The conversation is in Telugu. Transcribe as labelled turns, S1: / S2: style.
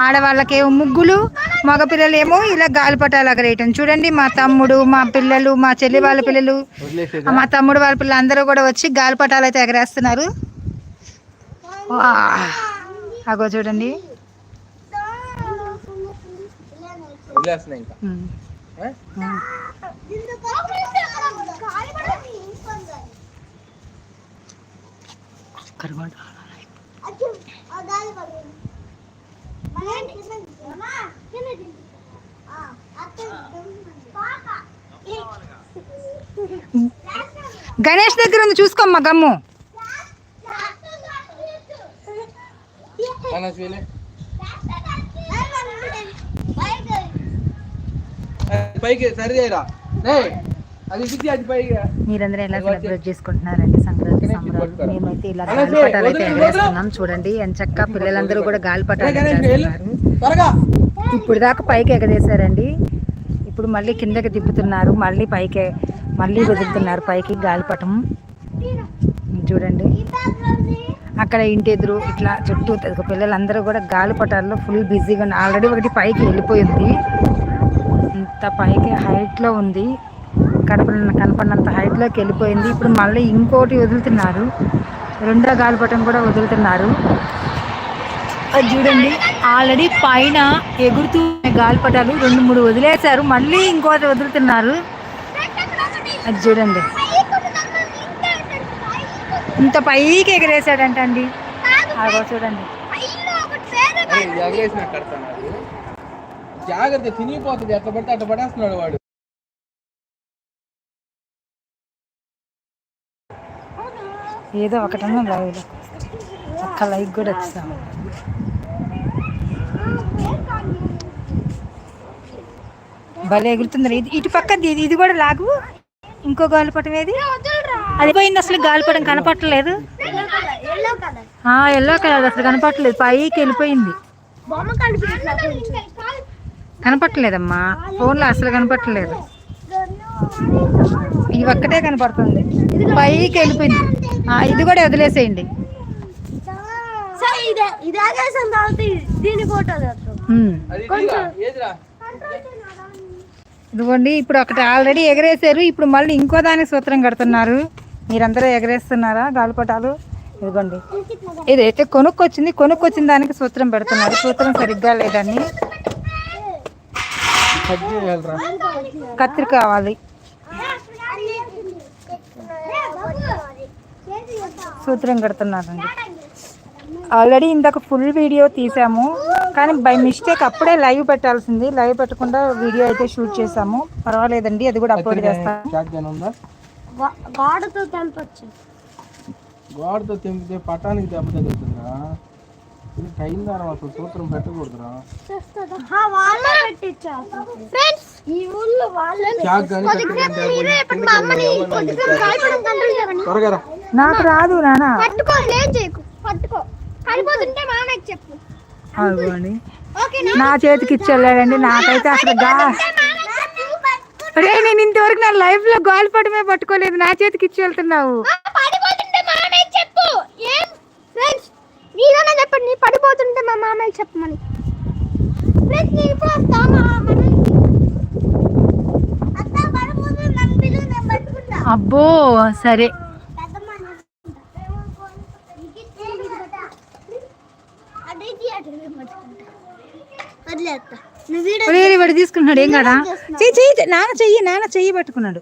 S1: ఆడవాళ్ళకేమో ముగ్గులు మగ పిల్లలేమో ఇలా గాలిపటాలు ఎగరేయటం చూడండి మా తమ్ముడు మా పిల్లలు మా చెల్లి వాళ్ళ పిల్లలు మా తమ్ముడు వాళ్ళ పిల్లలు అందరూ కూడా వచ్చి గాలిపటాలు అయితే ఎగరేస్తున్నారు! అగో చూడండి. గణేష్ దగ్గర ఉంది చూసుకోమ్మా గమ్ము.
S2: పైకి సరి చేయరా.
S1: మీరందరూ ఎలా సెలబ్రేట్ చేసుకుంటున్నారండి సంక్రాంతి సంబరాలు? మేమైతే ఇలా గాలిపటాలు అయితే ఎగరేస్తున్నాం చూడండి. ఎంచక్క పిల్లలందరూ కూడా గాలిపటాలు ఇప్పుడు దాకా పైకి ఎగరేశారండి. ఇప్పుడు మళ్ళీ కిందకి తిప్పుతున్నారు మళ్ళీ పైకి మళ్ళీ వదులుతున్నారు పైకి గాలిపటం. చూడండి. అక్కడ ఇంటి ఎదురు ఇట్లా చుట్టూ పిల్లలందరూ కూడా గాలిపటాల్లో ఫుల్ బిజీగా ఆల్రెడీ ఒకటి పైకి వెళ్ళిపోయింది. ఇంత పైకి హైట్లో ఉంది. కనపడిన కనపడినంత హైట్లోకి వెళ్ళిపోయింది. ఇప్పుడు మళ్ళీ ఇంకోటి వదులుతున్నారు. రెండో గాలిపటం కూడా వదులుతున్నారు. అది చూడండి. ఆల్రెడీ పైన ఎగురుతూ గాలిపటాలు రెండు మూడు వదిలేశారు. మళ్ళీ ఇంకోటి వదులుతున్నారు. అది చూడండి. ఇంత పైకి ఎగిరేశాడంట అండి. అదో చూడండి.
S2: జాగ్రత్త తినిగిపోతుంది. ఎట్లా పడితే అట్లా పడేస్తున్నాడు వాడు.
S1: ఏదో ఒకటన్నా లైవ్లో ఒక్క లైక్ కూడా వచ్చింది భలే ఎగురుతుంది ఇది ఇటు పక్క ఇది ఇది కూడా లాగు. ఇంకో గాలిపటం ఏది? అది పోయింది అసలు గాలిపటం కనపట్టలేదు ఆ ఎల్లో కలర్ అసలు కనపట్టలేదు పైకి వెళ్ళిపోయింది. కనపట్టలేదమ్మా ఫోన్లో అసలు కనపట్టలేదు ఇది ఒక్కటే కనపడుతుంది. పైకి వెళ్ళిపోయింది. ఇది కూడా వదిలేసేయండి. ఇదిగోండి ఇప్పుడు ఒకటి ఆల్రెడీ ఎగరేసారు ఇప్పుడు మళ్ళీ ఇంకో దానికి సూత్రం కడుతున్నారు. మీరందరూ ఎగరేస్తున్నారా గాలిపటాలు? ఇదిగోండి. ఇదైతే కొనుక్కొచ్చింది. కొనుక్కొచ్చిన దానికి సూత్రం పెడుతున్నారు. సూత్రం సరిగ్గా లేదని. కత్తిరి కావాలి. సూత్రం కడుతున్నారండి. ఆల్రెడీ ఇందాక ఫుల్ వీడియో తీసాము. కానీ బై మిస్టేక్ అప్పుడే లైవ్ పెట్టాల్సింది. లైవ్ పెట్టకుండా వీడియో అయితే షూట్ చేసాము. పర్వాలేదండి అది కూడా అప్లోడ్
S2: ఉందా
S3: గోడతో తెంపొచ్చు.
S2: గోడతో తెంపితే పటానికి దెబ్బ ఇది టైం అసలు సూత్రం పెట్టకూడదురా.
S3: ఫ్రెండ్స్ ఈ ఊళ్ళో
S1: నాకు రాదు నానా.
S3: పట్టుకో ఏం చేయకు. పట్టుకో. పడిపోతుంటే మా అన్నకి చెప్పు.
S1: నా చేతికి ఇచ్చెళ్ళాడండి నాకైతే అసలు గా రే నేను ఇంతవరకు నా లైఫ్లో గాలిపటమే పట్టుకోలేదు. నా చేతికి ఇచ్చి వెళ్తున్నావు
S3: నీలోనే చెప్పండి? నీ పడిపోతుంటే మా మామయ్య చెప్పమని. ఫ్రెండ్స్ నేను ఇప్పుడు వస్తా.
S1: అబ్బో సరే. వాడు తీసుకున్నాడు ఏం కదా చెయ్యి చెయ్యి నాన్న చెయ్యి నాన్న చెయ్యి పట్టుకున్నాడు